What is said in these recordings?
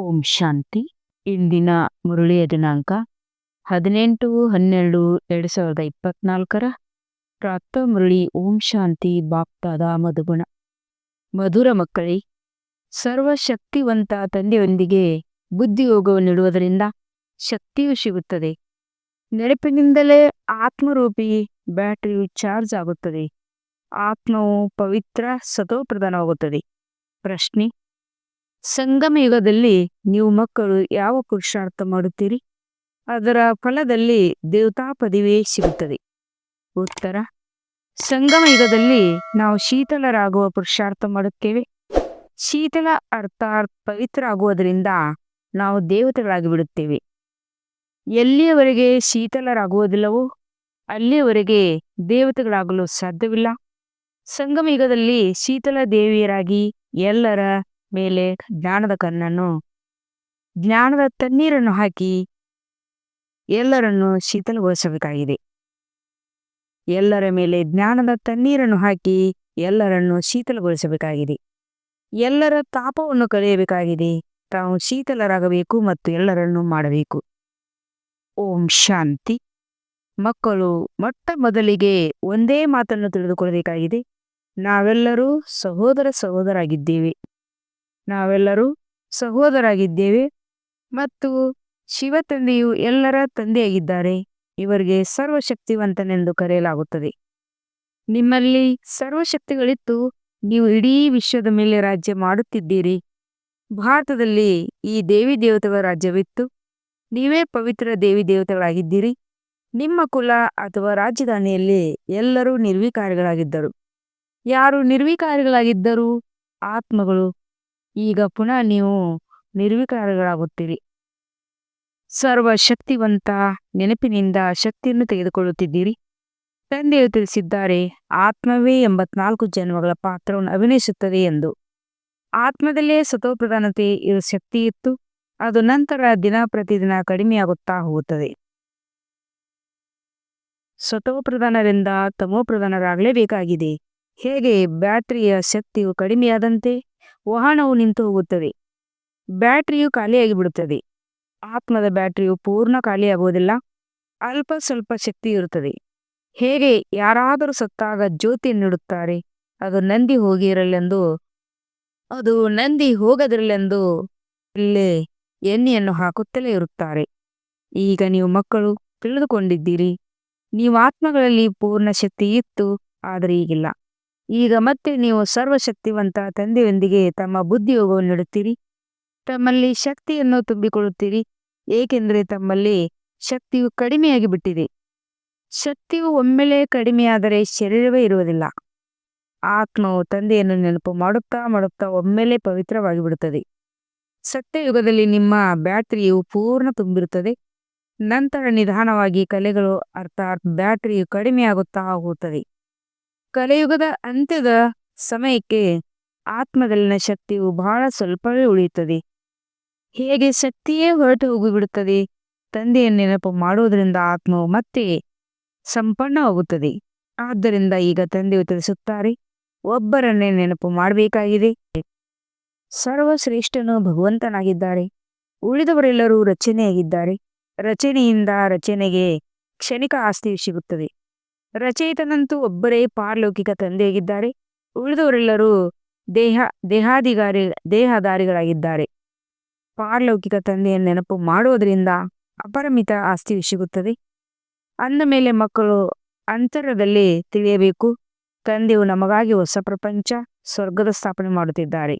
ಓಂ ಶಾಂತಿ. ಇಂದಿನ ಮುರುಳಿಯ ದಿನಾಂಕ ಹದಿನೆಂಟು ಹನ್ನೆರಡು ಎರಡು ಸಾವಿರದ ಇಪ್ಪತ್ನಾಲ್ಕರ ಪ್ರಾಪ್ತ ಮುರಳಿ ಓಂ ಶಾಂತಿ ಬಾಪ್ತಾದ ಮಧುಗುಣ. ಮಧುರ ಮಕ್ಕಳೇ, ಸರ್ವಶಕ್ತಿವಂತ ತಂದೆಯೊಂದಿಗೆ ಬುದ್ಧಿಯೋಗವನ್ನಿಡುವುದರಿಂದ ಶಕ್ತಿಯು ಸಿಗುತ್ತದೆ. ನೆನಪಿನಿಂದಲೇ ಆತ್ಮರೂಪಿ ಬ್ಯಾಟರಿಯು ಚಾರ್ಜ್ ಆಗುತ್ತದೆ. ಆತ್ಮವು ಪವಿತ್ರ ಸತೋಪ್ರಧಾನವಾಗುತ್ತದೆ ಪ್ರಶ್ನೆ ಸಂಗಮ ಯುಗದಲ್ಲಿ ನೀವು ಮಕ್ಕಳು ಯಾವ ಪುರುಷಾರ್ಥ ಮಾಡುತ್ತೀರಿ? ಅದರ ಫಲದಲ್ಲಿ ದೇವತಾ ಪದವಿಯೇ ಸಿಗುತ್ತದೆ. ಉತ್ತರ. ಸಂಗಮ ಯುಗದಲ್ಲಿ ನಾವು ಶೀತಲರಾಗುವ ಪುರುಷಾರ್ಥ ಮಾಡುತ್ತೇವೆ. ಶೀತಲ ಅರ್ಥಾತ್ ಪವಿತ್ರ ಆಗುವುದರಿಂದ ನಾವು ದೇವತೆಗಳಾಗಿ ಬಿಡುತ್ತೇವೆ. ಎಲ್ಲಿಯವರೆಗೆ ಶೀತಲರಾಗುವುದಿಲ್ಲವೋ ಅಲ್ಲಿಯವರೆಗೆ ದೇವತೆಗಳಾಗಲು ಸಾಧ್ಯವಿಲ್ಲ. ಸಂಗಮ ಯುಗದಲ್ಲಿ ಶೀತಲ ದೇವಿಯರಾಗಿ ಎಲ್ಲರ ಮೇಲೆ ಜ್ಞಾನದ ಕಣ್ಣನ್ನು, ಜ್ಞಾನದ ತಣ್ಣೀರನ್ನು ಹಾಕಿ ಎಲ್ಲರನ್ನು ಶೀತಲಗೊಳಿಸಬೇಕಾಗಿದೆ. ಎಲ್ಲರ ಮೇಲೆ ಜ್ಞಾನದ ತಣ್ಣೀರನ್ನು ಹಾಕಿ ಎಲ್ಲರನ್ನು ಶೀತಲಗೊಳಿಸಬೇಕಾಗಿದೆ. ಎಲ್ಲರ ತಾಪವನ್ನು ಕಳೆಯಬೇಕಾಗಿದೆ. ತಾವು ಶೀತಲರಾಗಬೇಕು ಮತ್ತು ಎಲ್ಲರನ್ನು ಮಾಡಬೇಕು. ಓಂ ಶಾಂತಿ. ಮಕ್ಕಳು ಮೊಟ್ಟ ಮೊದಲಿಗೆ ಒಂದೇ ಮಾತನ್ನು ತಿಳಿದುಕೊಳ್ಳಬೇಕಾಗಿದೆ. ನಾವೆಲ್ಲರೂ ಸಹೋದರ ಸಹೋದರಾಗಿದ್ದೇವೆ. ನಾವೆಲ್ಲರೂ ಸಹೋದರಾಗಿದ್ದೇವೆ ಮತ್ತು ಶಿವ ತಂದೆಯು ಎಲ್ಲರ ತಂದೆಯಾಗಿದ್ದಾರೆ. ಇವರಿಗೆ ಸರ್ವಶಕ್ತಿವಂತನೆಂದು ಕರೆಯಲಾಗುತ್ತದೆ. ನಿಮ್ಮಲ್ಲಿ ಸರ್ವಶಕ್ತಿಗಳಿತ್ತು. ನೀವು ಇಡೀ ವಿಶ್ವದ ಮೇಲೆ ರಾಜ್ಯ ಮಾಡುತ್ತಿದ್ದೀರಿ. ಭಾರತದಲ್ಲಿ ಈ ದೇವಿ ದೇವತೆಗಳ ರಾಜ್ಯವಿತ್ತು. ನೀವೇ ಪವಿತ್ರ ದೇವಿ ದೇವತೆಗಳಾಗಿದ್ದೀರಿ. ನಿಮ್ಮ ಕುಲ ಅಥವಾ ರಾಜಧಾನಿಯಲ್ಲಿ ಎಲ್ಲರೂ ನಿರ್ವಿಕಾರಿಗಳಾಗಿದ್ದರು. ಯಾರು ನಿರ್ವಿಕಾರಿಗಳಾಗಿದ್ದರು ಆತ್ಮಗಳು ಈಗ ಪುನಃ ನೀವು ನಿರ್ವಿಕಾರಿಗಳಾಗುತ್ತೀರಿ. ಸರ್ವಶಕ್ತಿವಂತ ನೆನಪಿನಿಂದ ಶಕ್ತಿಯನ್ನು ತೆಗೆದುಕೊಳ್ಳುತ್ತಿದ್ದೀರಿ. ತಂದೆಯು ತಿಳಿಸಿದ್ದಾರೆ, ಆತ್ಮವೇ ಎಂಬತ್ನಾಲ್ಕು ಜನ್ಮಗಳ ಪಾತ್ರವನ್ನು ಅಭಿನಯಿಸುತ್ತದೆ ಎಂದು. ಆತ್ಮದಲ್ಲೇ ಸತೋಪ್ರಧಾನತೆ ಇರುವ ಶಕ್ತಿ ಇತ್ತು ಅದು ನಂತರ ದಿನ ಪ್ರತಿದಿನ ಕಡಿಮೆಯಾಗುತ್ತಾ ಹೋಗುತ್ತದೆ. ಸ್ವತೋಪ್ರಧಾನರಿಂದ ತಮೋಪ್ರಧಾನರಾಗಲೇಬೇಕಾಗಿದೆ. ಹೇಗೆ? ಬ್ಯಾಟರಿಯ ಶಕ್ತಿಯು ಕಡಿಮೆಯಾದಂತೆ ವಾಹನವು ನಿಂತು ಹೋಗುತ್ತದೆ. ಬ್ಯಾಟರಿಯು ಖಾಲಿಯಾಗಿ ಬಿಡುತ್ತದೆ ಆತ್ಮದ ಬ್ಯಾಟರಿಯು ಪೂರ್ಣ ಖಾಲಿಯಾಗುವುದಿಲ್ಲ. ಅಲ್ಪ ಸ್ವಲ್ಪ ಶಕ್ತಿ ಇರುತ್ತದೆ. ಹೇಗೆ ಯಾರಾದರೂ ಸತ್ತಾಗ ಜ್ಯೋತಿಯನ್ನಿಡುತ್ತಾರೆ ಅದು ನಂದಿ ಹೋಗಿರಲೆಂದು, ಅದು ನಂದಿ ಹೋಗದಿರಲೆಂದು ಇಲ್ಲೇ ಎಣ್ಣೆಯನ್ನು ಹಾಕುತ್ತಲೇ ಇರುತ್ತಾರೆ. ಈಗ ನೀವು ಮಕ್ಕಳು, ತಿಳಿದುಕೊಂಡಿದ್ದೀರಿ. ನೀವು ಆತ್ಮಗಳಲ್ಲಿ ಪೂರ್ಣ ಶಕ್ತಿ ಇತ್ತು, ಆದರೆ ಈಗಿಲ್ಲ. ಈಗ ಮತ್ತೆ ನೀವು ಸರ್ವಶಕ್ತಿವಂತ ತಂದೆಯೊಂದಿಗೆ ತಮ್ಮ ಬುದ್ಧಿಯೋಗವನ್ನು ನೀಡುತ್ತೀರಿ. ತಮ್ಮಲ್ಲಿ ಶಕ್ತಿಯನ್ನು ತುಂಬಿಕೊಳ್ಳುತ್ತೀರಿ, ಏಕೆಂದರೆ ತಮ್ಮಲ್ಲಿ ಶಕ್ತಿಯು ಕಡಿಮೆಯಾಗಿ ಬಿಟ್ಟಿದೆ. ಶಕ್ತಿಯು ಒಮ್ಮೆಲೆ ಕಡಿಮೆಯಾದರೆ ಶರೀರವೇ ಇರುವುದಿಲ್ಲ. ಆತ್ಮವು ತಂದೆಯನ್ನು ನೆನಪು ಮಾಡುತ್ತಾ ಮಾಡುತ್ತಾ ಒಮ್ಮೆಲೆ ಪವಿತ್ರವಾಗಿ ಬಿಡುತ್ತದೆ. ಸತ್ಯಯುಗದಲ್ಲಿ ನಿಮ್ಮ ಬ್ಯಾಟರಿಯು ಪೂರ್ಣ ತುಂಬಿರುತ್ತದೆ. ನಂತರ ನಿಧಾನವಾಗಿ ಕಲೆಗಳು, ಅರ್ಥಾತ್ ಬ್ಯಾಟರಿಯು ಕಡಿಮೆಯಾಗುತ್ತಾ ಹೋಗುತ್ತದೆ. ಕಲೆಯುಗದ ಅಂತ್ಯದ ಸಮಯಕ್ಕೆ ಆತ್ಮದಲ್ಲಿನ ಶಕ್ತಿಯು ಬಹಳ ಸ್ವಲ್ಪವೇ ಉಳಿಯುತ್ತದೆ. ಹೇಗೆ ಶಕ್ತಿಯೇ ಹೊರಟು ಹೋಗಿಬಿಡುತ್ತದೆ? ತಂದೆಯ ನೆನಪು ಮಾಡುವುದರಿಂದ ಆತ್ಮವು ಮತ್ತೆ ಸಂಪನ್ನವಾಗುತ್ತದೆ. ಆದ್ದರಿಂದ ಈಗ ತಂದೆಯು ತಿಳಿಸುತ್ತಾರೆ, ಒಬ್ಬರನ್ನೇ ನೆನಪು ಮಾಡಬೇಕಾಗಿದೆ. ಸರ್ವಶ್ರೇಷ್ಠನು ಭಗವಂತನಾಗಿದ್ದಾರೆ. ಉಳಿದವರೆಲ್ಲರೂ ರಚನೆಯಾಗಿದ್ದಾರೆ. ರಚನೆಯಿಂದ ರಚನೆಗೆ ಕ್ಷಣಿಕ ಆಸ್ತಿಯು ಸಿಗುತ್ತದೆ. ರಚಯಿತನಂತೂ ಒಬ್ಬರೇ ಪಾರಲೌಕಿಕ ತಂದೆಯಾಗಿದ್ದಾರೆ. ಉಳಿದವರೆಲ್ಲರೂ ದೇಹ, ದೇಹಾಧಿಕಾರಿ ದೇಹಧಾರಿಗಳಾಗಿದ್ದಾರೆ ಪಾರಲೌಕಿಕ ತಂದೆಯ ನೆನಪು ಮಾಡುವುದರಿಂದ ಅಪರಿಮಿತ ಆಸ್ತಿ ಸಿಗುತ್ತದೆ. ಅಂದ ಮೇಲೆ ಮಕ್ಕಳು ಅಂತರದಲ್ಲಿ ತಿಳಿಯಬೇಕು. ತಂದೆಯು ನಮಗಾಗಿ ಹೊಸ ಪ್ರಪಂಚ, ಸ್ವರ್ಗದ ಸ್ಥಾಪನೆ ಮಾಡುತ್ತಿದ್ದಾರೆ.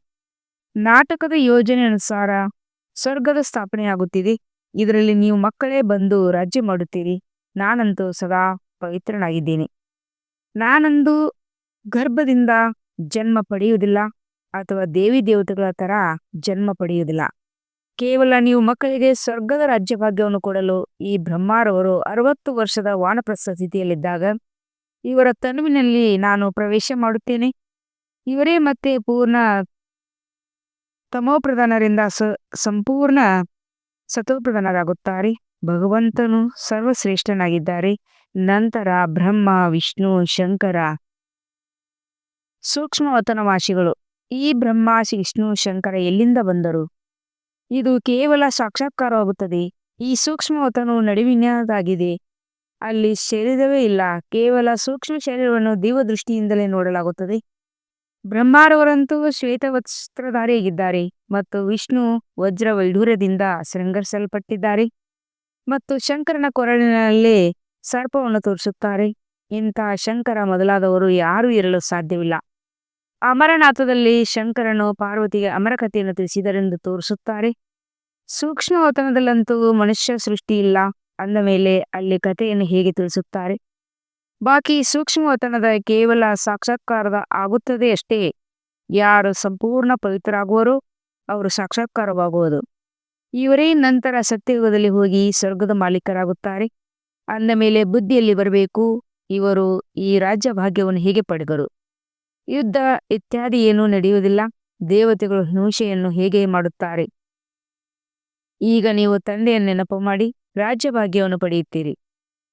ನಾಟಕದ ಯೋಜನೆ ಅನುಸಾರ ಸ್ವರ್ಗದ ಸ್ಥಾಪನೆಯಾಗುತ್ತಿದೆ. ಇದರಲ್ಲಿ ನೀವು ಮಕ್ಕಳೇ ಬಂದು ರಾಜ್ಯ ಮಾಡುತ್ತೀರಿ. ನಾನಂತೂ ಸದಾ ಪವಿತ್ರನಾಗಿದ್ದೇನೆ. ನಾನಂದು ಗರ್ಭದಿಂದ ಜನ್ಮ ಪಡೆಯುವುದಿಲ್ಲ ಅಥವಾ ದೇವಿ ದೇವತೆಗಳ ತರ ಜನ್ಮ ಪಡೆಯುವುದಿಲ್ಲ. ಕೇವಲ ನೀವು ಮಕ್ಕಳಿಗೆ ಸ್ವರ್ಗದ ರಾಜ್ಯಭಾಗ್ಯವನ್ನು ಕೊಡಲು ಈ ಬ್ರಹ್ಮಾರವರು ಅರವತ್ತು ವರ್ಷದ ವಾನಪ್ರಸ್ಥ ಸ್ಥಿತಿಯಲ್ಲಿದ್ದಾಗ ಇವರ ತನುವಿನಲ್ಲಿ ನಾನು ಪ್ರವೇಶ ಮಾಡುತ್ತೇನೆ. ಇವರೇ ಮತ್ತೆ ಪೂರ್ಣ ತಮೋಪ್ರಧಾನರಿಂದ ಸ ಸಂಪೂರ್ಣ ಸತೋಪ್ರಧಾನರಾಗುತ್ತಾರೆ ಭಗವಂತನು ಸರ್ವಶ್ರೇಷ್ಠನಾಗಿದ್ದಾರೆ. ನಂತರ ಬ್ರಹ್ಮ, ವಿಷ್ಣು, ಶಂಕರ ಸೂಕ್ಷ್ಮ ವತನವಾಸಿಗಳು ಈ ಬ್ರಹ್ಮ, ವಿಷ್ಣು, ಶಂಕರ ಎಲ್ಲಿಂದ ಬಂದರು? ಇದು ಕೇವಲ ಸಾಕ್ಷಾತ್ಕಾರವಾಗುತ್ತದೆ. ಈ ಸೂಕ್ಷ್ಮವತನು ನಡುವಿನದಾಗಿದೆ. ಅಲ್ಲಿ ಶರೀರವೇ ಇಲ್ಲ. ಕೇವಲ ಸೂಕ್ಷ್ಮ ಶರೀರವನ್ನು ದೃಷ್ಟಿಯಿಂದಲೇ ನೋಡಲಾಗುತ್ತದೆ. ಬ್ರಹ್ಮಾರವರಂತೂ ಶ್ವೇತವಸ್ತ್ರಧಾರಿಯಾಗಿದ್ದಾರೆ ಮತ್ತು ವಿಷ್ಣು ವಜ್ರ ವೈಢೂರ್ಯದಿಂದ ಶೃಂಗರಿಸಲ್ಪಟ್ಟಿದ್ದಾರೆ. ಮತ್ತು ಶಂಕರನ ಕೊರಳಿನಲ್ಲೇ ಸರ್ಪವನ್ನು ತೋರಿಸುತ್ತಾರೆ ಇಂಥ ಶಂಕರ ಮೊದಲಾದವರು ಯಾರೂ ಇರಲು ಸಾಧ್ಯವಿಲ್ಲ. ಅಮರನಾಥದಲ್ಲಿ ಶಂಕರನು ಪಾರ್ವತಿಗೆ ಅಮರಕಥೆಯನ್ನು ತಿಳಿಸಿದರೆಂದು ತೋರಿಸುತ್ತಾರೆ. ಸೂಕ್ಷ್ಮವತನದಲ್ಲಂತೂ ಮನುಷ್ಯ ಸೃಷ್ಟಿ ಇಲ್ಲ. ಅಂದ ಮೇಲೆ ಅಲ್ಲಿ ಕಥೆಯನ್ನು ಹೇಗೆ ತಿಳಿಸುತ್ತಾರೆ? ಬಾಕಿ ಸೂಕ್ಷ್ಮವತನದ ಕೇವಲ ಸಾಕ್ಷಾತ್ಕಾರದ ಆಗುತ್ತದೆ ಅಷ್ಟೇ. ಯಾರು ಸಂಪೂರ್ಣ ಪವಿತ್ರರಾಗುವರೋ ಅವರು ಸಾಕ್ಷಾತ್ಕಾರವಾಗುವುದು ಇವರೇ ನಂತರ ಸತ್ಯಯುಗದಲ್ಲಿ ಹೋಗಿ ಸ್ವರ್ಗದ ಮಾಲೀಕರಾಗುತ್ತಾರೆ. ಅಂದ ಮೇಲೆ ಬುದ್ಧಿಯಲ್ಲಿ ಬರಬೇಕು, ಇವರು ಈ ರಾಜ್ಯ ಭಾಗ್ಯವನ್ನು ಹೇಗೆ ಪಡೆದರು? ಯುದ್ಧ ಇತ್ಯಾದಿ ಏನೂ ನಡೆಯುವುದಿಲ್ಲ, ದೇವತೆಗಳು ಹಿಂಸೆಯನ್ನು ಹೇಗೆ ಮಾಡುತ್ತಾರೆ? ಈಗ ನೀವು ತಂದೆಯನ್ನು ನೆನಪು ಮಾಡಿ ರಾಜ್ಯ ಭಾಗ್ಯವನ್ನು ಪಡೆಯುತ್ತೀರಿ.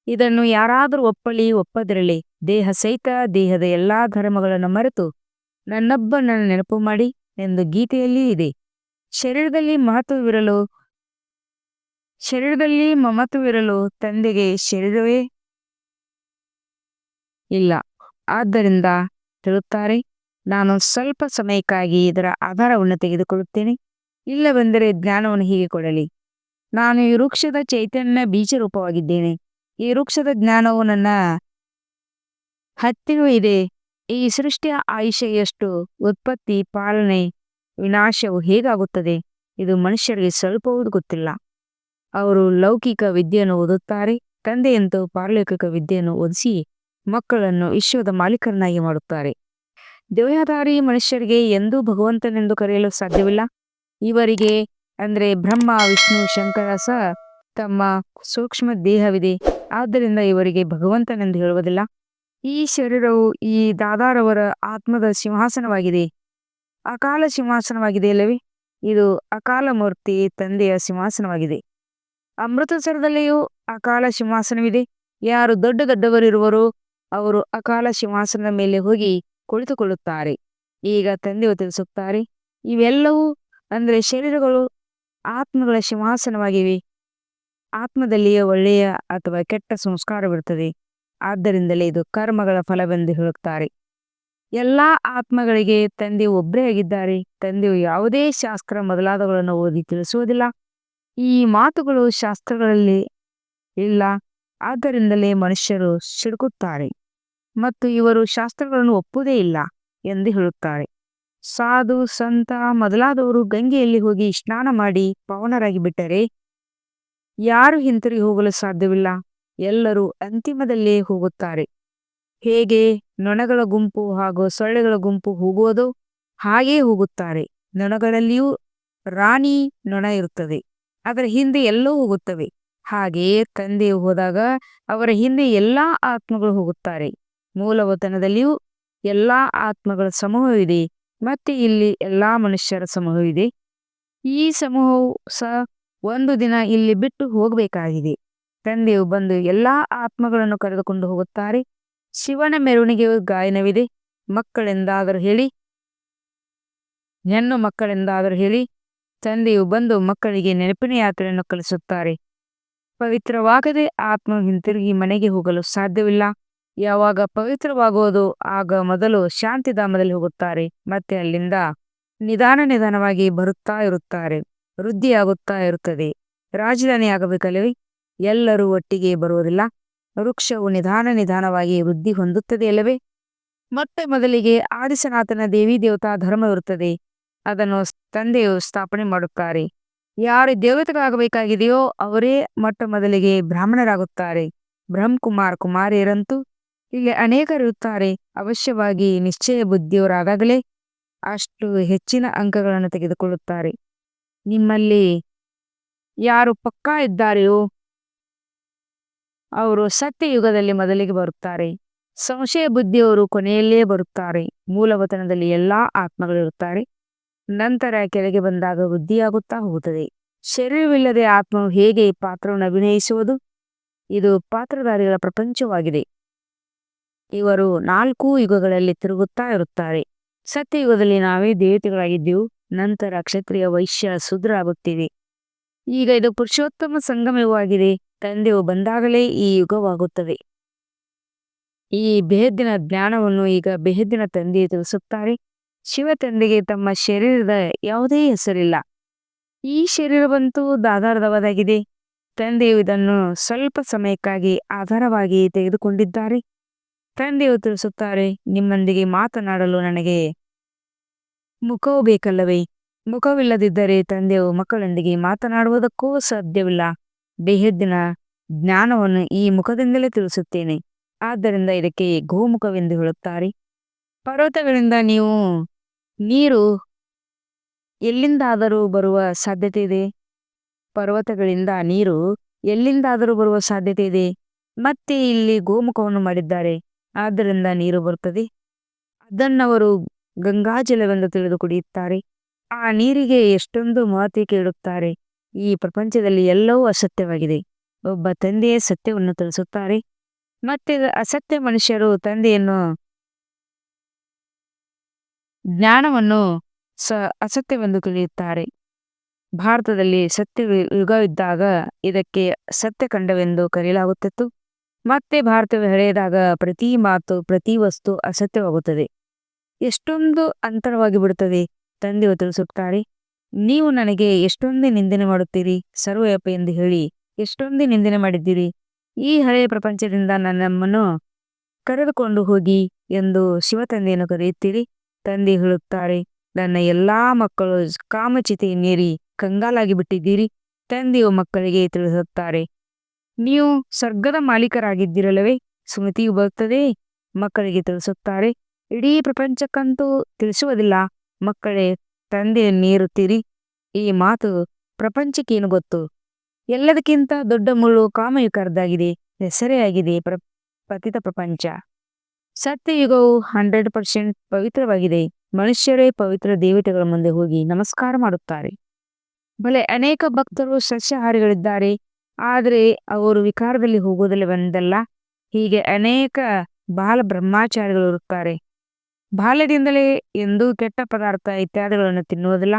ಇದನ್ನು ಯಾರಾದರೂ ಒಪ್ಪಲಿ, ಒಪ್ಪದಿರಲಿ, ದೇಹ ಸಹಿತ ದೇಹದ ಎಲ್ಲಾ ಧರ್ಮಗಳನ್ನು ಮರೆತು, ನನ್ನೊಬ್ಬನನ್ನು ನೆನಪು ಮಾಡಿ ಎಂದು ಗೀತೆಯಲ್ಲಿ ಇದೆ. ಶರೀರದಲ್ಲಿ ಮಹತ್ವವಿರಲು ಶರೀರದಲ್ಲಿ ಮಮತ್ವವಿರಲು ತಂದೆಗೆ ಶರೀರವೇ ಇಲ್ಲ. ಆದ್ದರಿಂದ ಹೇಳುತ್ತಾರೆ, ನಾನು ಸ್ವಲ್ಪ ಸಮಯಕ್ಕಾಗಿ ಇದರ ಆಧಾರವನ್ನು ತೆಗೆದುಕೊಳ್ಳುತ್ತೇನೆ. ಇಲ್ಲವೆಂದರೆ ಜ್ಞಾನವನ್ನು ಹೀಗೆ ಕೊಡಲಿ. ನಾನು ಈ ವೃಕ್ಷದ ಚೈತನ್ಯ ಬೀಜ ರೂಪವಾಗಿದ್ದೇನೆ ಈ ವೃಕ್ಷದ ಜ್ಞಾನವು ನನ್ನ ಹತ್ತಿರ ಇದೆ. ಈ ಸೃಷ್ಟಿಯ ಆಯುಷ್ಯ ಎಷ್ಟು ಉತ್ಪತ್ತಿ, ಪಾಲನೆ, ವಿನಾಶವು ಹೇಗಾಗುತ್ತದೆ? ಇದು ಮನುಷ್ಯರಿಗೆ ಸ್ವಲ್ಪವೂ ಗೊತ್ತಿಲ್ಲ. ಅವರು ಲೌಕಿಕ ವಿದ್ಯೆಯನ್ನು ಓದುತ್ತಾರೆ, ತಂದೆಯಂತೂ ಪಾರಲೌಕಿಕ ವಿದ್ಯೆಯನ್ನು ಓದಿಸಿ ಮಕ್ಕಳನ್ನು ವಿಶ್ವದ ಮಾಲೀಕರನ್ನಾಗಿ ಮಾಡುತ್ತಾರೆ. ದೇವಾಧಾರಿ ಮನುಷ್ಯರಿಗೆ ಎಂದೂ ಭಗವಂತನೆಂದು ಕರೆಯಲು ಸಾಧ್ಯವಿಲ್ಲ. ಇವರಿಗೆ ಅಂದ್ರೆ ಬ್ರಹ್ಮ, ವಿಷ್ಣು, ಶಂಕರ ಸಹ ತಮ್ಮ ಸೂಕ್ಷ್ಮ ದೇಹವಿದೆ. ಆದ್ದರಿಂದ ಇವರಿಗೆ ಭಗವಂತನೆಂದು ಹೇಳುವುದಿಲ್ಲ. ಈ ಶರೀರವು ಈ ದಾದಾರವರ ಆತ್ಮದ ಸಿಂಹಾಸನವಾಗಿದೆ. ಅಕಾಲ ಸಿಂಹಾಸನವಾಗಿದೆ ಅಲ್ಲವೇ? ಇದು ಅಕಾಲ ಮೂರ್ತಿ ತಂದೆಯ ಸಿಂಹಾಸನವಾಗಿದೆ. ಅಮೃತಸರದಲ್ಲಿಯೂ ಅಕಾಲ ಸಿಂಹಾಸನವಿದೆ. ಯಾರು ದೊಡ್ಡ ದೊಡ್ಡವರಿರುವರು ಅವರು ಅಕಾಲ ಸಿಂಹಾಸನದ ಮೇಲೆ ಹೋಗಿ ಕುಳಿತುಕೊಳ್ಳುತ್ತಾರೆ. ಈಗ ತಂದೆಯು ತಿಳಿಸುತ್ತಾರೆ, ಇವೆಲ್ಲವೂ ಅಂದ್ರೆ ಶರೀರಗಳು ಆತ್ಮಗಳ ಸಿಂಹಾಸನವಾಗಿವೆ. ಆತ್ಮದಲ್ಲಿಯೇ ಒಳ್ಳೆಯ ಅಥವಾ ಕೆಟ್ಟ ಸಂಸ್ಕಾರವಿರುತ್ತದೆ. ಆದ್ದರಿಂದಲೇ ಇದು ಕರ್ಮಗಳ ಫಲವೆಂದು ಹೇಳುತ್ತಾರೆ. ಎಲ್ಲಾ ಆತ್ಮಗಳಿಗೆ ತಂದೆ ಒಬ್ಬರೇ ಆಗಿದ್ದಾರೆ. ತಂದೆಯು ಯಾವುದೇ ಶಾಸ್ತ್ರ ಮೊದಲಾದವುಗಳನ್ನು ಓದಿ ತಿಳಿಸುವುದಿಲ್ಲ. ಈ ಮಾತುಗಳು ಶಾಸ್ತ್ರಗಳಲ್ಲಿ ಇಲ್ಲ. ಆದ್ದರಿಂದಲೇ ಮನುಷ್ಯರು ಸಿಡುಕುತ್ತಾರೆ ಮತ್ತು ಇವರು ಶಾಸ್ತ್ರಗಳನ್ನು ಒಪ್ಪುವುದೇ ಇಲ್ಲ ಎಂದು ಹೇಳುತ್ತಾರೆ. ಸಾಧು, ಸಂತ ಮೊದಲಾದವರು ಗಂಗೆಯಲ್ಲಿ ಹೋಗಿ ಸ್ನಾನ ಮಾಡಿ ಪವನರಾಗಿ ಬಿಟ್ಟರೆ ಯಾರು ಹಿಂತಿರುಗಿ ಹೋಗಲು ಸಾಧ್ಯವಿಲ್ಲ. ಎಲ್ಲರೂ ಅಂತಿಮದಲ್ಲೇ ಹೋಗುತ್ತಾರೆ. ಹೇಗೆ ನೊಣಗಳ ಗುಂಪು ಹಾಗೂ ಸೊಳ್ಳೆಗಳ ಗುಂಪು ಹೋಗುವುದೋ ಹಾಗೇ ಹೋಗುತ್ತಾರೆ. ನೊಣಗಳಲ್ಲಿಯೂ ರಾಣಿ ನೊಣ ಇರುತ್ತದೆ. ಅದರ ಹಿಂದೆ ಎಲ್ಲೋ ಹೋಗುತ್ತವೆ. ಹಾಗೆಯೇ ತಂದೆ ಹೋದಾಗ ಅವರ ಹಿಂದೆ ಎಲ್ಲಾ ಆತ್ಮಗಳು ಹೋಗುತ್ತಾರೆ. ಮೂಲವತನದಲ್ಲಿಯೂ ಎಲ್ಲಾ ಆತ್ಮಗಳ ಸಮೂಹವಿದೆ ಮತ್ತೆ ಇಲ್ಲಿ ಎಲ್ಲಾ ಮನುಷ್ಯರ ಸಮೂಹವಿದೆ ಈ ಸಮೂಹವು ಸಹ ಒಂದು ದಿನ ಇಲ್ಲಿ ಬಿಟ್ಟು ಹೋಗಬೇಕಾಗಿದೆ. ತಂದೆಯು ಬಂದು ಎಲ್ಲಾ ಆತ್ಮಗಳನ್ನು ಕರೆದುಕೊಂಡು ಹೋಗುತ್ತಾರೆ. ಶಿವನ ಮೆರವಣಿಗೆಯು ಗಾಯನವಿದೆ. ಮಕ್ಕಳೆಂದಾದರೂ ಹೇಳಿ. ಹೆಣ್ಣು ಮಕ್ಕಳೆಂದಾದರೂ ಹೇಳಿ. ತಂದೆಯು ಬಂದು ಮಕ್ಕಳಿಗೆ ನೆನಪಿನ ಯಾತ್ರೆಯನ್ನು ಕಲಿಸುತ್ತಾರೆ. ಪವಿತ್ರವಾಗದೆ ಆತ್ಮ ಹಿಂತಿರುಗಿ ಮನೆಗೆ ಹೋಗಲು ಸಾಧ್ಯವಿಲ್ಲ. ಯಾವಾಗ ಪವಿತ್ರವಾಗುವುದು, ಆಗ ಮೊದಲು ಶಾಂತಿಧಾಮದಲ್ಲಿ ಹೋಗುತ್ತಾರೆ, ಮತ್ತೆ ಅಲ್ಲಿಂದ ನಿಧಾನ ನಿಧಾನವಾಗಿ ಬರುತ್ತಾ ಇರುತ್ತಾರೆ, ವೃದ್ಧಿಯಾಗುತ್ತಾ ಇರುತ್ತದೆ. ರಾಜಧಾನಿ ಆಗಬೇಕಲ್ಲವೇ ಎಲ್ಲರೂ ಒಟ್ಟಿಗೆ ಬರುವುದಿಲ್ಲ. ವೃಕ್ಷವು ನಿಧಾನ ನಿಧಾನವಾಗಿ ವೃದ್ಧಿ ಹೊಂದುತ್ತದೆ ಅಲ್ಲವೇ ಮತ್ತೆ ಮೊದಲಿಗೆ ಆದಿಸನಾಥನ ದೇವಿ ದೇವತಾ ಧರ್ಮವಿರುತ್ತದೆ. ಅದನ್ನು ತಂದೆಯು ಸ್ಥಾಪನೆ ಮಾಡುತ್ತಾರೆ. ಯಾರು ದೇವತೆಗಳಾಗಬೇಕಾಗಿದೆಯೋ ಅವರೇ ಮೊಟ್ಟ ಮೊದಲಿಗೆ ಬ್ರಾಹ್ಮಣರಾಗುತ್ತಾರೆ. ಬ್ರಹ್ಮಕುಮಾರ್ ಕುಮಾರಿಯರಂತೂ ಇಲ್ಲಿ ಅನೇಕರಿರುತ್ತಾರೆ ಅವಶ್ಯವಾಗಿ ನಿಶ್ಚಯ ಬುದ್ಧಿಯವರಾದಾಗಲೇ ಅಷ್ಟು ಹೆಚ್ಚಿನ ಅಂಕಗಳನ್ನು ತೆಗೆದುಕೊಳ್ಳುತ್ತಾರೆ. ನಿಮ್ಮಲ್ಲಿ ಯಾರು ಪಕ್ಕಾ ಇದ್ದಾರೆಯೋ ಅವರು ಸತ್ಯಯುಗದಲ್ಲಿ ಮೊದಲಿಗೆ ಬರುತ್ತಾರೆ. ಸಂಶಯ ಬುದ್ಧಿಯವರು ಕೊನೆಯಲ್ಲೇ ಬರುತ್ತಾರೆ. ಮೂಲವತನದಲ್ಲಿ ಎಲ್ಲಾ ಆತ್ಮಗಳಿರುತ್ತಾರೆ ನಂತರ ಕೆಳಗೆ ಬಂದಾಗ ವೃದ್ಧಿಯಾಗುತ್ತಾ ಹೋಗುತ್ತದೆ. ಶರೀರವಿಲ್ಲದೆ ಆತ್ಮವು ಹೇಗೆ ಪಾತ್ರವನ್ನು ಅಭಿನಯಿಸುವುದು? ಇದು ಪಾತ್ರಧಾರಿಗಳ ಪ್ರಪಂಚವಾಗಿದೆ. ಇವರು ನಾಲ್ಕು ಯುಗಗಳಲ್ಲಿ ತಿರುಗುತ್ತಾ ಇರುತ್ತಾರೆ. ಸತ್ಯಯುಗದಲ್ಲಿ ನಾವೇ ದೇವತೆಗಳಾಗಿದ್ದೆವು. ನಂತರ ಕ್ಷತ್ರಿಯ, ವೈಶ್ಯ, ಶುದ್ರ ಆಗುತ್ತಿದೆ ಈಗ ಇದು ಪುರುಷೋತ್ತಮ ಸಂಗಮವಾಗಿದೆ ತಂದೆಯು ಬಂದಾಗಲೇ ಈ ಯುಗವಾಗುತ್ತದೆ. ಈ ಬೇಹದ್ದಿನ ಜ್ಞಾನವನ್ನು ಈಗ ಬೇಹದ್ದಿನ ತಂದೆ ತಿಳಿಸುತ್ತಾರೆ. ಶಿವ ತಂದೆಗೆ ತಮ್ಮ ಶರೀರದ ಯಾವುದೇ ಹೆಸರಿಲ್ಲ. ಈ ಶರೀರವಂತೂ ದಾದಾರದವಾದಾಗಿದೆ. ತಂದೆಯು ಇದನ್ನು ಸ್ವಲ್ಪ ಸಮಯಕ್ಕಾಗಿ ಆಧಾರವಾಗಿ ತೆಗೆದುಕೊಂಡಿದ್ದಾರೆ. ತಂದೆಯು ತಿಳಿಸುತ್ತಾರೆ, ನಿಮ್ಮೊಂದಿಗೆ ಮಾತನಾಡಲು ನನಗೆ ಮುಖವು ಬೇಕಲ್ಲವೇ? ಮುಖವಿಲ್ಲದಿದ್ದರೆ ತಂದೆಯು ಮಕ್ಕಳೊಂದಿಗೆ ಮಾತನಾಡುವುದಕ್ಕೂ ಸಾಧ್ಯವಿಲ್ಲ. ದೇಹದ್ದಿನ ಜ್ಞಾನವನ್ನು ಈ ಮುಖದಿಂದಲೇ ತಿಳಿಸುತ್ತೇನೆ. ಆದ್ದರಿಂದ ಇದಕ್ಕೆ ಗೋಮುಖವೆಂದು ಹೇಳುತ್ತಾರೆ. ಪರ್ವತಗಳಿಂದ ನೀವು ನೀರು ಎಲ್ಲಿಂದಾದರೂ ಬರುವ ಸಾಧ್ಯತೆ ಇದೆ? ಪರ್ವತಗಳಿಂದ ನೀರು ಎಲ್ಲಿಂದಾದರೂ ಬರುವ ಸಾಧ್ಯತೆ ಇದೆ? ಮತ್ತೆ ಇಲ್ಲಿ ಗೋಮುಖವನ್ನು ಮಾಡಿದ್ದಾರೆ. ಆದ್ದರಿಂದ ನೀರು ಬರುತ್ತದೆ. ಅದನ್ನವರು ಗಂಗಾಜಲವೆಂದು ತಿಳಿದು ಕುಡಿಯುತ್ತಾರೆ ಆ ನೀರಿಗೆ ಎಷ್ಟೊಂದು ಮಹತ್ವ ಕೇಳುತ್ತಾರೆ. ಈ ಪ್ರಪಂಚದಲ್ಲಿ ಎಲ್ಲವೂ ಅಸತ್ಯವಾಗಿದೆ. ಒಬ್ಬ ತಂದೆಯೇ ಸತ್ಯವನ್ನು ತಿಳಿಸುತ್ತಾರೆ. ಮತ್ತೆ ಅಸತ್ಯ ಮನುಷ್ಯರು ತಂದೆಯನ್ನು ಜ್ಞಾನವನ್ನು ಸ ಅಸತ್ಯವೆಂದು ತಿಳಿಯುತ್ತಾರೆ ಭಾರತದಲ್ಲಿ ಸತ್ಯ ಯುಗವಿದ್ದಾಗ ಇದಕ್ಕೆ ಸತ್ಯಖಂಡವೆಂದು ಕರೆಯಲಾಗುತ್ತಿತ್ತು. ಮತ್ತೆ ಭಾರತ ಹಳೆಯದಾಗ ಪ್ರತಿ ಮಾತು, ಪ್ರತಿ ವಸ್ತು ಅಸತ್ಯವಾಗುತ್ತದೆ. ಎಷ್ಟೊಂದು ಅಂತರವಾಗಿ ಬಿಡುತ್ತದೆ. ತಂದೆಯು ತಿಳಿಸುತ್ತಾರೆ ನೀವು ನನಗೆ ಎಷ್ಟೊಂದೇ ನಿಂದನೆ ಮಾಡುತ್ತೀರಿ? ಸರ್ವಯಪ ಎಂದು ಹೇಳಿ ಎಷ್ಟೊಂದು ನಿಂದನೆ ಮಾಡಿದ್ದೀರಿ? ಈ ಹಳೆಯ ಪ್ರಪಂಚದಿಂದ ನನ್ನಮ್ಮನ್ನು ಕರೆದುಕೊಂಡು ಹೋಗಿ ಎಂದು ಶಿವ ತಂದೆಯನ್ನು ಕರೆಯುತ್ತೀರಿ. ತಂದೆ ಹೇಳುತ್ತಾರೆ ನನ್ನ ಎಲ್ಲಾ ಮಕ್ಕಳು ಕಾಮಚಿತೆ ನೀರಿ ಕಂಗಾಲಾಗಿ ಬಿಟ್ಟಿದ್ದೀರಿ, ತಂದೆಯು ಮಕ್ಕಳಿಗೆ ತಿಳಿಸುತ್ತಾರೆ. ನೀವು ಸ್ವರ್ಗದ ಮಾಲೀಕರಾಗಿದ್ದಿರಲ್ಲವೇ ಸ್ಮೃತಿಯು ಬರುತ್ತದೆ, ಮಕ್ಕಳಿಗೆ ತಿಳಿಸುತ್ತಾರೆ. ಇಡೀ ಪ್ರಪಂಚಕ್ಕಂತೂ ತಿಳಿಸುವುದಿಲ್ಲ, ಮಕ್ಕಳೇ ತಂದೆಯನ್ನು ನೀರುತ್ತೀರಿ ಈ ಮಾತು ಪ್ರಪಂಚಕ್ಕೇನು ಗೊತ್ತು? ಎಲ್ಲದಕ್ಕಿಂತ ದೊಡ್ಡ ಮುಳ್ಳು ಕಾಮಯುಕರದಾಗಿದೆ ಹೆಸರೇ ಆಗಿದೆ ಪ್ರ ಪತಿತ ಪ್ರಪಂಚ. ಸತ್ಯಯುಗವು ಹಂಡ್ರೆಡ್ ಪರ್ಸೆಂಟ್ ಪವಿತ್ರವಾಗಿದೆ. ಮನುಷ್ಯರೇ ಪವಿತ್ರ ದೇವತೆಗಳ ಮುಂದೆ ಹೋಗಿ ನಮಸ್ಕಾರ ಮಾಡುತ್ತಾರೆ. ಬಲೆ ಅನೇಕ ಭಕ್ತರು ಸಸ್ಯಾಹಾರಿಗಳಿದ್ದಾರೆ. ಆದರೆ ಅವರು ವಿಕಾರದಲ್ಲಿ ಹೋಗುವುದಿಲ್ಲವೆಂದಲ್ಲ ಹೀಗೆ ಅನೇಕ ಬಾಲ ಬ್ರಹ್ಮಾಚಾರಿಗಳು ಇರುತ್ತಾರೆ. ಬಾಲ್ಯದಿಂದಲೇ ಎಂದೂ ಕೆಟ್ಟ ಪದಾರ್ಥ ಇತ್ಯಾದಿಗಳನ್ನು ತಿನ್ನುವುದಿಲ್ಲ.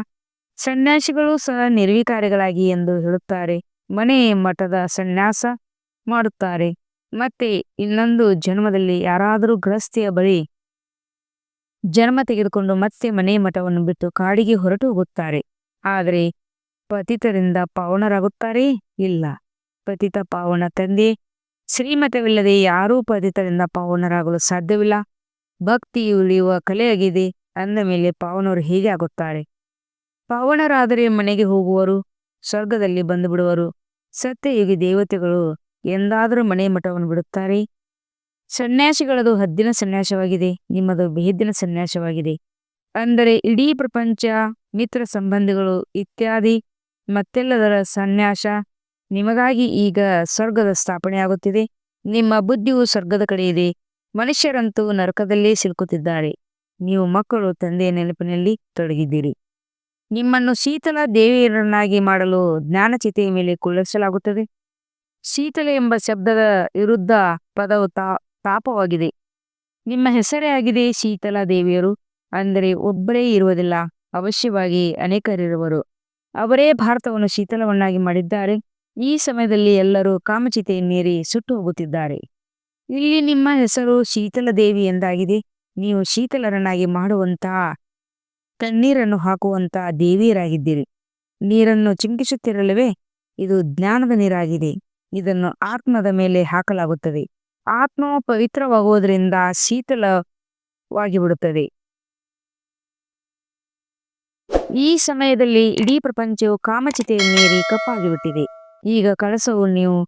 ಸನ್ಯಾಸಿಗಳು ಸಹ ನಿರ್ವಿಕಾರಿಗಳಾಗಿ ಎಂದು ಹೇಳುತ್ತಾರೆ. ಮನೆ ಮಠದ ಸನ್ಯಾಸ ಮಾಡುತ್ತಾರೆ. ಮತ್ತೆ ಇನ್ನೊಂದು ಜನ್ಮದಲ್ಲಿ ಯಾರಾದರೂ ಗೃಹಸ್ಥಿಯ ಬಳಿ ಜನ್ಮ ತೆಗೆದುಕೊಂಡು ಮತ್ತೆ ಮನೆ ಮಠವನ್ನು ಬಿಟ್ಟು ಕಾಡಿಗೆ ಹೊರಟು ಹೋಗುತ್ತಾರೆ. ಆದರೆ ಪತಿತರಿಂದ ಪಾವನರಾಗುತ್ತಾರೆ? ಇಲ್ಲ. ಪತಿತ ಪಾವನ ತಂದೆ, ಶ್ರೀಮತವಿಲ್ಲದೆ ಯಾರೂ ಪತಿತರಿಂದ ಪಾವನರಾಗಲು ಸಾಧ್ಯವಿಲ್ಲ. ಭಕ್ತಿ ಉಳಿಯುವ ಕಲೆಯಾಗಿದೆ. ಅಂದ ಮೇಲೆ ಪಾವನರು ಹೇಗೆ ಆಗುತ್ತಾರೆ. ಪಾವನರಾದರೆ ಮನೆಗೆ ಹೋಗುವರು, ಸ್ವರ್ಗದಲ್ಲಿ ಬಂದು ಬಿಡುವರು ಸತ್ಯಯುಗಿ ದೇವತೆಗಳು ಎಂದಾದರೂ ಮನೆ ಮಠವನ್ನು ಬಿಡುತ್ತಾರೆ. ಸನ್ಯಾಸಿಗಳದು ಹದ್ದಿನ ಸನ್ಯಾಸವಾಗಿದೆ, ನಿಮ್ಮದು ಬೇಹದ್ದಿನ ಸನ್ಯಾಸವಾಗಿದೆ. ಅಂದರೆ ಇಡೀ ಪ್ರಪಂಚ, ಮಿತ್ರ ಸಂಬಂಧಿಗಳು ಇತ್ಯಾದಿ, ಮತ್ತೆಲ್ಲದರ ಸನ್ಯಾಸ ನಿಮಗಾಗಿ ಈಗ ಸ್ವರ್ಗದ ಸ್ಥಾಪನೆಯಾಗುತ್ತಿದೆ. ನಿಮ್ಮ ಬುದ್ಧಿಯು ಸ್ವರ್ಗದ ಕಡೆ ಇದೆ. ಮನುಷ್ಯರಂತೂ ನರಕದಲ್ಲೇ ಸಿಲುಕುತ್ತಿದ್ದಾರೆ. ನೀವು ಮಕ್ಕಳು ತಂದೆಯ ನೆನಪಿನಲ್ಲಿ ತೊಡಗಿದ್ದೀರಿ. ನಿಮ್ಮನ್ನು ಶೀತಲ ದೇವಿಯರನ್ನಾಗಿ ಮಾಡಲು ಜ್ಞಾನಚಿತೆಯ ಮೇಲೆ ಕುಳ್ಳಿಸಲಾಗುತ್ತದೆ ಶೀತಲ ಎಂಬ ಶಬ್ದದ ವಿರುದ್ಧ ಪದವು ತಾ, ತಾಪವಾಗಿದೆ. ನಿಮ್ಮ ಹೆಸರೇ ಆಗಿದೆ ಶೀತಲ ದೇವಿಯರು, ಅಂದರೆ ಒಬ್ಬರೇ ಇರುವುದಿಲ್ಲ, ಅವಶ್ಯವಾಗಿ ಅನೇಕರಿರುವರು. ಅವರೇ ಭಾರತವನ್ನು ಶೀತಲವನ್ನಾಗಿ ಮಾಡಿದ್ದಾರೆ. ಈ ಸಮಯದಲ್ಲಿ ಎಲ್ಲರೂ ಕಾಮಚಿತೆಯನ್ನೇರಿ ಸುಟ್ಟು ಹೋಗುತ್ತಿದ್ದಾರೆ. ಇಲ್ಲಿ ನಿಮ್ಮ ಹೆಸರು ಶೀತಲ ದೇವಿ ಎಂದಾಗಿದೆ. ನೀವು ಶೀತಲರನ್ನಾಗಿ ಮಾಡುವಂತಹ ಕಣ್ಣೀರನ್ನು ಹಾಕುವಂತಹ ದೇವಿಯರಾಗಿದ್ದೀರಿ. ನೀರನ್ನು ಚಿಮುಕಿಸುತ್ತಿರಲಿವೆ. ಇದು ಜ್ಞಾನದ ನೀರಾಗಿದೆ. ಇದನ್ನು ಆತ್ಮದ ಮೇಲೆ ಹಾಕಲಾಗುತ್ತದೆ. ಆತ್ಮ ಪವಿತ್ರವಾಗುವುದರಿಂದ ಶೀತಲವಾಗಿ ಬಿಡುತ್ತದೆ ಈ ಸಮಯದಲ್ಲಿ ಇಡೀ ಪ್ರಪಂಚವು ಕಾಮಚಿತೆಯ ಮೀರಿ ಕಪ್ಪಾಗಿಬಿಟ್ಟಿದೆ. ಈಗ ಕಳಸವು ನೀವು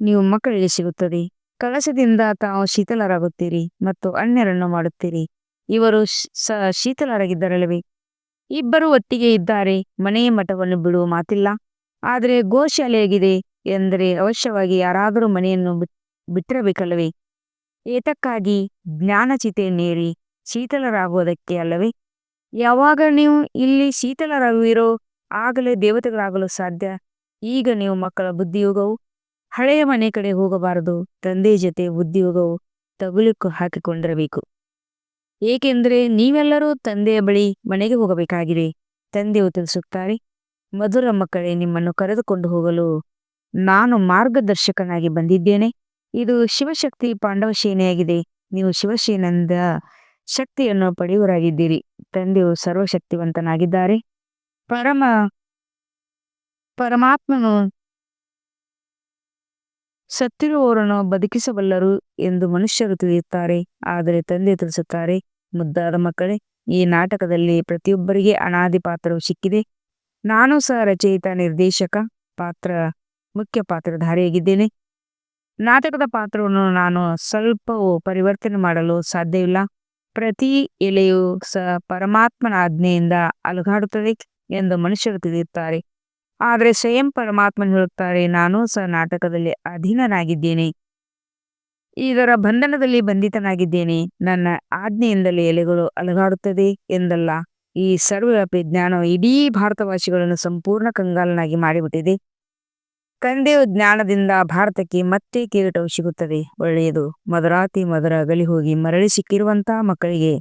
ನೀವು ಮಕ್ಕಳಿಗೆ ಸಿಗುತ್ತದೆ. ಕಳಸದಿಂದ ತಾವು ಶೀತಲರಾಗುತ್ತೀರಿ ಮತ್ತು ಅನ್ಯರನ್ನು ಮಾಡುತ್ತೀರಿ. ಇವರು ಸ, ಶೀತಲರಾಗಿದ್ದರಲ್ಲವೇ? ಇಬ್ಬರು ಒಟ್ಟಿಗೆ ಇದ್ದಾರೆ. ಮನೆಯ ಮಠವನ್ನು ಬಿಡುವ ಮಾತಿಲ್ಲ. ಆದರೆ ಗೋಶಾಲೆಯಾಗಿದೆ. ಎಂದರೆ ಅವಶ್ಯವಾಗಿ ಯಾರಾದರೂ ಮನೆಯನ್ನು ಬಿಟ್ಟಿರಬೇಕಲ್ಲವೇ? ಏತಕ್ಕಾಗಿ ಜ್ಞಾನಚಿತೆಯನ್ನೇರಿ ಶೀತಲರಾಗುವುದಕ್ಕೆ ಅಲ್ಲವೇ? ಯಾವಾಗ ನೀವು ಇಲ್ಲಿ ಶೀತಲರಾಗುವಿರೋ ಆಗಲೇ ದೇವತೆಗಳಾಗಲು ಸಾಧ್ಯ. ಈಗ ನೀವು ಮಕ್ಕಳ ಬುದ್ಧಿಯೋಗವು, ಹಳೆಯ ಮನೆ ಕಡೆ ಹೋಗಬಾರದು. ತಂದೆ ಜೊತೆ ಬುದ್ಧಿಯೋಗವು ತಗುಲಿಕ್ಕೂ ಹಾಕಿಕೊಂಡಿರಬೇಕು. ಏಕೆಂದರೆ ನೀವೆಲ್ಲರೂ ತಂದೆಯ ಬಳಿ ಮನೆಗೆ ಹೋಗಬೇಕಾಗಿದೆ. ತಂದೆಯು ತಿಳಿಸುತ್ತಾರೆ, ಮಧುರ ಮಕ್ಕಳೇ, ನಿಮ್ಮನ್ನು ಕರೆದುಕೊಂಡು ಹೋಗಲು ನಾನು ಮಾರ್ಗದರ್ಶಕನಾಗಿ ಬಂದಿದ್ದೇನೆ. ಇದು ಶಿವಶಕ್ತಿ ಪಾಂಡವ ಸೇನೆಯಾಗಿದೆ. ನೀವು ಶಿವಸೇನೆಯಿಂದ ಶಕ್ತಿಯನ್ನು ಪಡೆಯುವರಾಗಿದ್ದೀರಿ ತಂದೆಯು ಸರ್ವಶಕ್ತಿವಂತನಾಗಿದ್ದಾರೆ. ಪರಮ, ಪರಮಾತ್ಮನು ಸತ್ತಿರುವವರನ್ನು ಬದುಕಿಸಬಲ್ಲರು ಎಂದು ಮನುಷ್ಯರು ತಿಳಿಯುತ್ತಾರೆ. ಆದರೆ ತಂದೆ ತಿಳಿಸುತ್ತಾರೆ, ಮುದ್ದಾದ ಮಕ್ಕಳೇ, ಈ ನಾಟಕದಲ್ಲಿ ಪ್ರತಿಯೊಬ್ಬರಿಗೆ ಅನಾದಿ ಪಾತ್ರವು ಸಿಕ್ಕಿದೆ. ನಾನು ಸಹ ರಚಯಿತ ನಿರ್ದೇಶಕ, ಪಾತ್ರ ಮುಖ್ಯ ಪಾತ್ರಧಾರಿಯಾಗಿದ್ದೇನೆ. ನಾಟಕದ ಪಾತ್ರವನ್ನು ನಾನು ಸ್ವಲ್ಪವೂ ಪರಿವರ್ತನೆ ಮಾಡಲು ಸಾಧ್ಯವಿಲ್ಲ. ಪ್ರತಿ ಎಲೆಯು ಸ ಪರಮಾತ್ಮನ ಆಜ್ಞೆಯಿಂದ ಅಲುಗಾಡುತ್ತದೆ ಎಂದು ಮನುಷ್ಯರು ತಿಳಿಯುತ್ತಾರೆ. ಆದರೆ ಸ್ವಯಂ ಪರಮಾತ್ಮನು ಹೇಳುತ್ತಾರೆ, ನಾನು ಸಹ ನಾಟಕದಲ್ಲಿ ಅಧೀನನಾಗಿದ್ದೇನೆ. ಇದರ ಬಂಧನದಲ್ಲಿ ಬಂಧಿತನಾಗಿದ್ದೇನೆ. ನನ್ನ ಆಜ್ಞೆಯಿಂದಲೇ ಎಲೆಗಳು ಅಲುಗಾಡುತ್ತದೆ ಎಂದಲ್ಲ. ಈ ಸರ್ವವ್ಯಾಪಿ ಜ್ಞಾನವು ಇಡೀ ಭಾರತವಾಸಿಗಳನ್ನು ಸಂಪೂರ್ಣ ಕಂಗಾಲನಾಗಿ ಮಾಡಿಬಿಟ್ಟಿದೆ. ಕಂದೆಯು ಜ್ಞಾನದಿಂದ ಭಾರತಕ್ಕೆ ಮತ್ತೆ ಕಿರೀಟವು ಸಿಗುತ್ತದೆ. ಒಳ್ಳೆಯದು. ಮದರಾತಿ ಮದರ ಗಲಿ ಹೋಗಿ ಮರಳಿ ಸಿಕ್ಕಿರುವಂತಹ ಮಕ್ಕಳಿಗೆ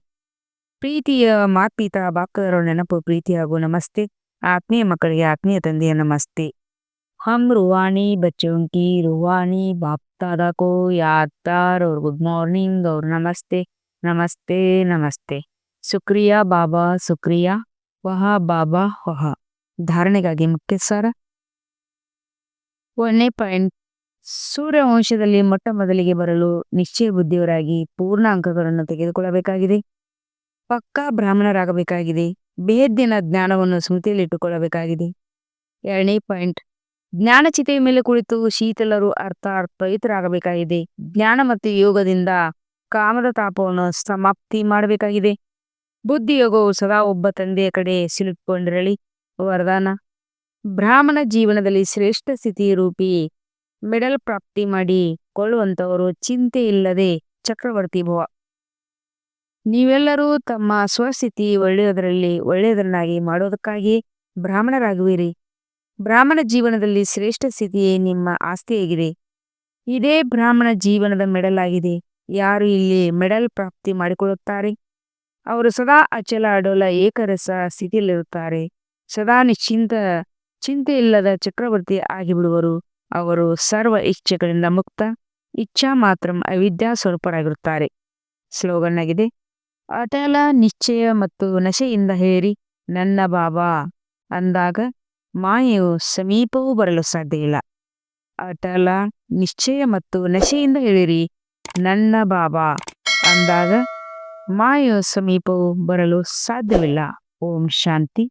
ಪ್ರೀತಿಯ ಮಾತ್ಪೀತ ಬಾಕ್ದರ ನೆನಪು ಪ್ರೀತಿ ಹಾಗೂ ನಮಸ್ತೆ. ಆತ್ಮೀಯ ಮಕ್ಕಳಿಗೆ ಆತ್ಮೀಯ ತಂದೆಯ ನಮಸ್ತೆ. ಹಮ್ ರುವಾನಿ ರುವಾಣಿ ರುವಾನಿ ಬಾಪ್ತಾದಕೋ ಯಾತ್ತಾರ್ ಅವ್ರ ಗುಡ್ ಮಾರ್ನಿಂಗ್ ಅವ್ರ ನಮಸ್ತೆ. ನಮಸ್ತೆ ನಮಸ್ತೆ. ಸುಕ್ರಿಯಾ ಬಾಬಾ, ಸುಕ್ರಿಯಾ. ವಹ ಬಾಬಾ, ವಹ. ಧಾರಣೆಗಾಗಿ ಮುಖ್ಯ ಸಾರಾ ಒಂದನೇ ಪಾಯಿಂಟ್ ಸೂರ್ಯವಂಶದಲ್ಲಿ ಮೊಟ್ಟ ಮೊದಲಿಗೆ ಬರಲು ನಿಶ್ಚಯ ಬುದ್ಧಿಯವರಾಗಿ ಪೂರ್ಣ ಅಂಕಗಳನ್ನು ತೆಗೆದುಕೊಳ್ಳಬೇಕಾಗಿದೆ. ಪಕ್ಕಾ ಬ್ರಾಹ್ಮಣರಾಗಬೇಕಾಗಿದೆ. ಬೇಹದ್ದಿನ ಜ್ಞಾನವನ್ನು ಸ್ಮೃತಿಯಲ್ಲಿಟ್ಟುಕೊಳ್ಳಬೇಕಾಗಿದೆ. ಎರಡನೇ ಪಾಯಿಂಟ್ ಜ್ಞಾನಚಿತೆಯ ಮೇಲೆ ಕುಳಿತು ಶೀತಲರು ಅರ್ಥ ಅರ್ಥಯುತರಾಗಬೇಕಾಗಿದೆ ಜ್ಞಾನ ಮತ್ತು ಯೋಗದಿಂದ ಕಾಮದ ತಾಪವನ್ನು ಸಮಾಪ್ತಿ ಮಾಡಬೇಕಾಗಿದೆ. ಬುದ್ಧಿಯೋಗವು ಸದಾ ಒಬ್ಬ ತಂದೆಯ ಕಡೆ ಸಿಲುಕಿಕೊಂಡಿರಲಿ. ವರದಾನ. ಬ್ರಾಹ್ಮಣ ಜೀವನದಲ್ಲಿ ಶ್ರೇಷ್ಠ ಸ್ಥಿತಿ ರೂಪಿ ಮೆಡಲ್ ಪ್ರಾಪ್ತಿ ಮಾಡಿ ಕೊಳ್ಳುವಂತವರು ಚಿಂತೆ ಇಲ್ಲದೆ ಚಕ್ರವರ್ತಿ ಭವ. ನೀವೆಲ್ಲರೂ ತಮ್ಮ ಸ್ವಸ್ಥಿತಿ ಒಳ್ಳೆಯದರಲ್ಲಿ ಒಳ್ಳೆಯದರನ್ನಾಗಿ ಮಾಡೋದಕ್ಕಾಗಿ ಬ್ರಾಹ್ಮಣರಾಗುವಿರಿ. ಬ್ರಾಹ್ಮಣ ಜೀವನದಲ್ಲಿ ಶ್ರೇಷ್ಠ ಸ್ಥಿತಿಯೇ ನಿಮ್ಮ ಆಸ್ತಿಯಾಗಿದೆ. ಇದೇ ಬ್ರಾಹ್ಮಣ ಜೀವನದ ಮೆಡಲ್ ಆಗಿದೆ ಯಾರು ಇಲ್ಲಿ ಮೆಡಲ್ ಪ್ರಾಪ್ತಿ ಮಾಡಿಕೊಳ್ಳುತ್ತಾರೆ? ಅವರು ಸದಾ ಅಚಲ ಅಡೋಲ ಏಕರಸ ಸ್ಥಿತಿಯಲ್ಲಿರುತ್ತಾರೆ. ಸದಾ ನಿಶ್ಚಿಂತ ಚಿಂತೆ ಇಲ್ಲದ ಚಕ್ರವರ್ತಿ ಆಗಿಬಿಡುವರು. ಅವರು ಸರ್ವ ಇಚ್ಛೆಗಳಿಂದ ಮುಕ್ತ, ಇಚ್ಛಾ ಮಾತ್ರ ಅವಿದ್ಯಾ ಸ್ವರೂಪರಾಗಿರುತ್ತಾರೆ. ಸ್ಲೋಗನ್ ಆಗಿದೆ. ಅಟಲ ನಿಶ್ಚಯ ಮತ್ತು ನಶೆಯಿಂದ ಹೇರಿ, ನನ್ನ ಬಾಬಾ, ಅಂದಾಗ ಮಾಯೆಯು ಸಮೀಪವೂ ಬರಲು ಸಾಧ್ಯ ಇಲ್ಲ ಅಟಲ ನಿಶ್ಚಯ ಮತ್ತು ನಶೆಯಿಂದ ಹೇಳಿರಿ, ನನ್ನ ಬಾಬಾ, ಅಂದಾಗ ಮಾಯೆಯು ಸಮೀಪವು ಬರಲು ಸಾಧ್ಯವಿಲ್ಲ. ಓಂ ಶಾಂತಿ.